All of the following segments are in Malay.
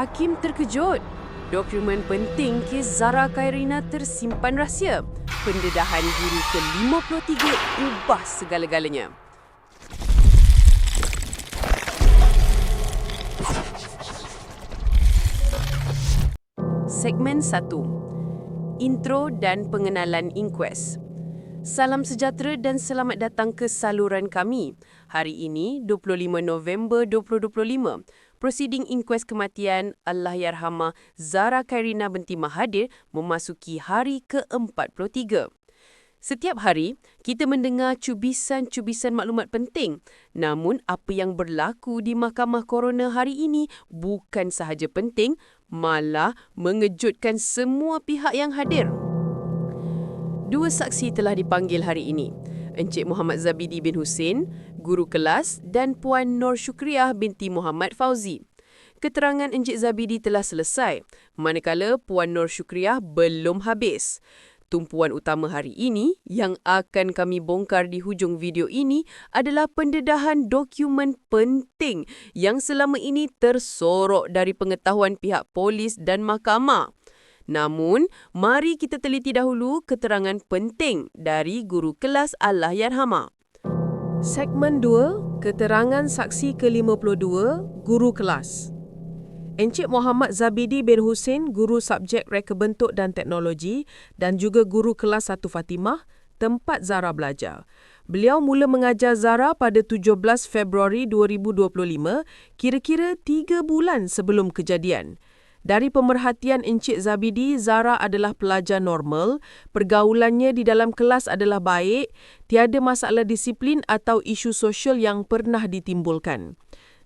Hakim terkejut. Dokumen penting kes Zara Kairina tersimpan rahsia. Pendedahan guru ke-53 ubah segala-galanya. Segmen 1. Intro dan pengenalan Inquest. Salam sejahtera dan selamat datang ke saluran kami. Hari ini, 25 November 2025, prosiding inquest kematian Allahyarhamah Zara Kairina binti Mahathir memasuki hari ke-43. Setiap hari, kita mendengar cubisan-cubisan maklumat penting. Namun, apa yang berlaku di Mahkamah Korona hari ini bukan sahaja penting, malah mengejutkan semua pihak yang hadir. Dua saksi telah dipanggil hari ini. Encik Muhammad Zabidi bin Hussein, guru kelas dan Puan Nur Syukriah binti Muhammad Fauzi. Keterangan Encik Zabidi telah selesai, manakala Puan Nur Syukriah belum habis tumpuan utama hari ini yang akan kami bongkar di hujung video ini adalah pendedahan dokumen penting yang selama ini tersorok dari pengetahuan pihak polis dan mahkamah. Namun, mari kita teliti dahulu keterangan penting dari guru kelas Allahyarhamah. Segmen 2, Keterangan Saksi ke-52, Guru Kelas. Encik Muhammad Zabidi bin Hussein, guru subjek reka bentuk dan teknologi dan juga guru kelas 1 Fatimah, tempat Zara belajar. Beliau mula mengajar Zara pada 17 Februari 2025, kira-kira 3 bulan sebelum kejadian. Dari pemerhatian Encik Zabidi, Zara adalah pelajar normal, pergaulannya di dalam kelas adalah baik, tiada masalah disiplin atau isu sosial yang pernah ditimbulkan.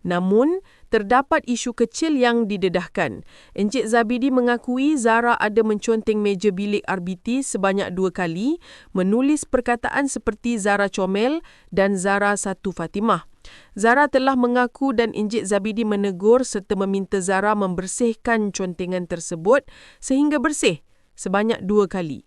Namun, terdapat isu kecil yang didedahkan. Encik Zabidi mengakui Zara ada menconteng meja bilik RBT sebanyak dua kali, menulis perkataan seperti Zara Comel dan Zara Satu Fatimah. Zara telah mengaku dan Encik Zabidi menegur serta meminta Zara membersihkan contengan tersebut sehingga bersih sebanyak dua kali.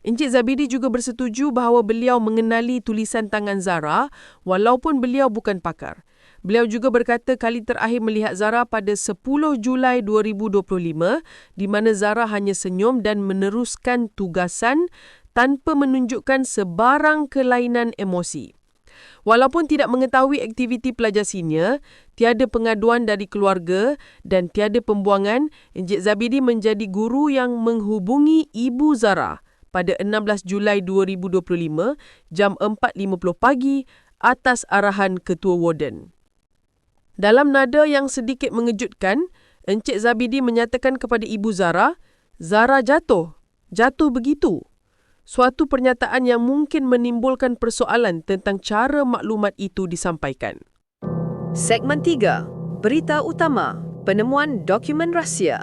Encik Zabidi juga bersetuju bahawa beliau mengenali tulisan tangan Zara walaupun beliau bukan pakar. Beliau juga berkata kali terakhir melihat Zara pada 10 Julai 2025 di mana Zara hanya senyum dan meneruskan tugasan tanpa menunjukkan sebarang kelainan emosi. Walaupun tidak mengetahui aktiviti pelajar senior, tiada pengaduan dari keluarga dan tiada pembuangan, Encik Zabidi menjadi guru yang menghubungi Ibu Zara pada 16 Julai 2025 jam 4.50 pagi atas arahan Ketua Warden. Dalam nada yang sedikit mengejutkan, Encik Zabidi menyatakan kepada Ibu Zara, Zara jatuh. Jatuh begitu. Suatu pernyataan yang mungkin menimbulkan persoalan tentang cara maklumat itu disampaikan. Segmen 3. Berita utama. Penemuan dokumen rahsia.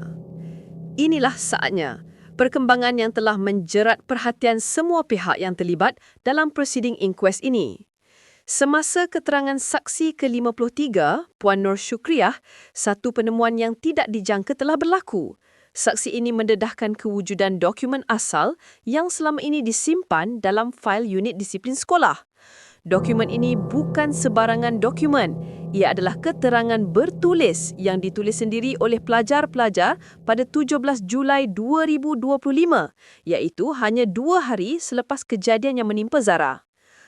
Inilah saatnya. Perkembangan yang telah menjerat perhatian semua pihak yang terlibat dalam prosiding inquest ini. Semasa keterangan saksi ke-53, Puan Nur Syukriah, satu penemuan yang tidak dijangka telah berlaku. Saksi ini mendedahkan kewujudan dokumen asal yang selama ini disimpan dalam fail unit disiplin sekolah. Dokumen ini bukan sebarangan dokumen. Ia adalah keterangan bertulis yang ditulis sendiri oleh pelajar-pelajar pada 17 Julai 2025, iaitu hanya dua hari selepas kejadian yang menimpa Zara.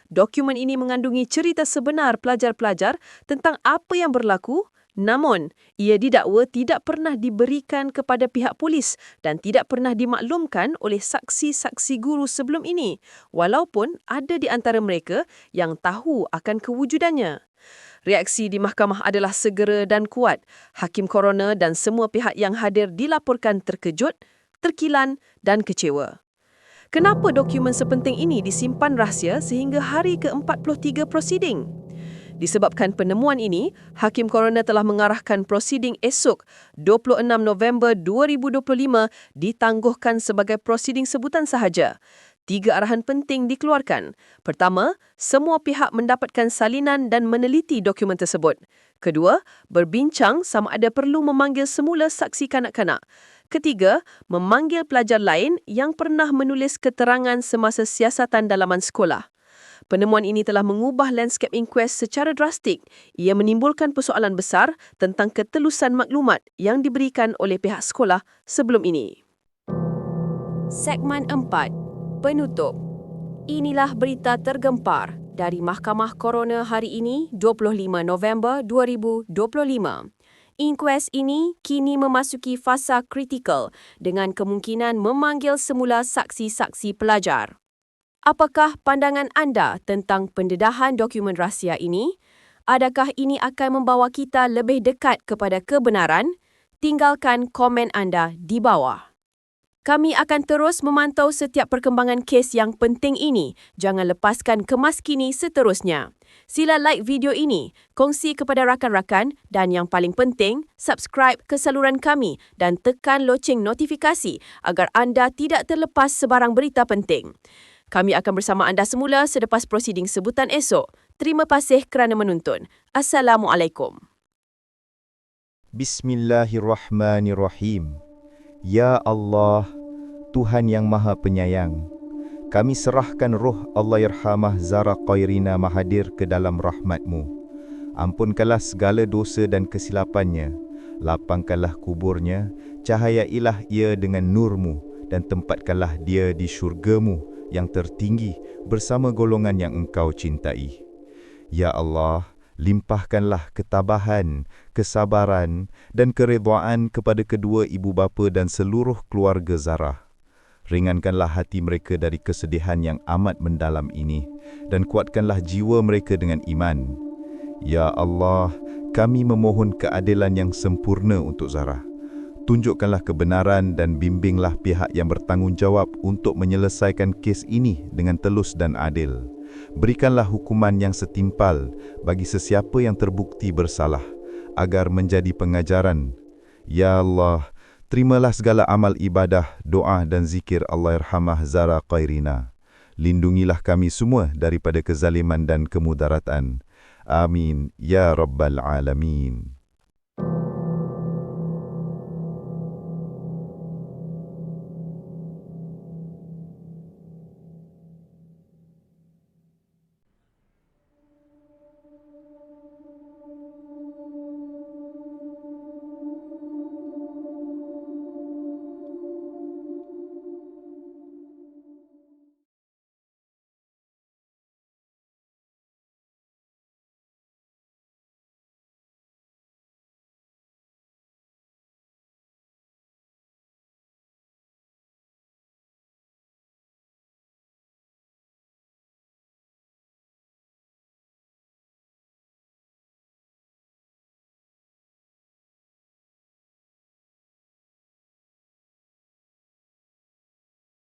Dokumen ini mengandungi cerita sebenar pelajar-pelajar tentang apa yang berlaku namun, ia didakwa tidak pernah diberikan kepada pihak polis dan tidak pernah dimaklumkan oleh saksi-saksi guru sebelum ini, walaupun ada di antara mereka yang tahu akan kewujudannya. Reaksi di mahkamah adalah segera dan kuat. Hakim koroner dan semua pihak yang hadir dilaporkan terkejut, terkilan dan kecewa. Kenapa dokumen sepenting ini disimpan rahsia sehingga hari ke-43 prosiding? Disebabkan penemuan ini, Hakim Koroner telah mengarahkan prosiding esok 26 November 2025 ditangguhkan sebagai prosiding sebutan sahaja. Tiga arahan penting dikeluarkan. Pertama, semua pihak mendapatkan salinan dan meneliti dokumen tersebut. Kedua, berbincang sama ada perlu memanggil semula saksi kanak-kanak. Ketiga, memanggil pelajar lain yang pernah menulis keterangan semasa siasatan dalaman sekolah. Penemuan ini telah mengubah landscape inquest secara drastik. Ia menimbulkan persoalan besar tentang ketelusan maklumat yang diberikan oleh pihak sekolah sebelum ini. Segmen 4. Penutup. Inilah berita tergempar dari Mahkamah Korona hari ini, 25 November 2025. Inquest ini kini memasuki fasa kritikal dengan kemungkinan memanggil semula saksi-saksi pelajar. Apakah pandangan anda tentang pendedahan dokumen rahsia ini? Adakah ini akan membawa kita lebih dekat kepada kebenaran? Tinggalkan komen anda di bawah. Kami akan terus memantau setiap perkembangan kes yang penting ini. Jangan lepaskan kemas kini seterusnya. Sila like video ini, kongsi kepada rakan-rakan dan yang paling penting, subscribe ke saluran kami dan tekan loceng notifikasi agar anda tidak terlepas sebarang berita penting. Kami akan bersama anda semula selepas prosiding sebutan esok. Terima kasih kerana menonton. Assalamualaikum. Bismillahirrahmanirrahim. Ya Allah, Tuhan yang Maha Penyayang, kami serahkan roh Allahyarhamah Zara Qairina Mahadir ke dalam rahmatmu. Ampunkanlah segala dosa dan kesilapannya. Lapangkanlah kuburnya, cahayailah ia dengan nurmu dan tempatkanlah dia di syurgamu yang tertinggi bersama golongan yang engkau cintai. Ya Allah, limpahkanlah ketabahan, kesabaran dan keredaan kepada kedua ibu bapa dan seluruh keluarga Zarah. Ringankanlah hati mereka dari kesedihan yang amat mendalam ini dan kuatkanlah jiwa mereka dengan iman. Ya Allah, kami memohon keadilan yang sempurna untuk Zarah tunjukkanlah kebenaran dan bimbinglah pihak yang bertanggungjawab untuk menyelesaikan kes ini dengan telus dan adil. Berikanlah hukuman yang setimpal bagi sesiapa yang terbukti bersalah agar menjadi pengajaran. Ya Allah, terimalah segala amal ibadah, doa dan zikir Allahyarhamah Zara Qairina. Lindungilah kami semua daripada kezaliman dan kemudaratan. Amin. Ya Rabbal Alamin.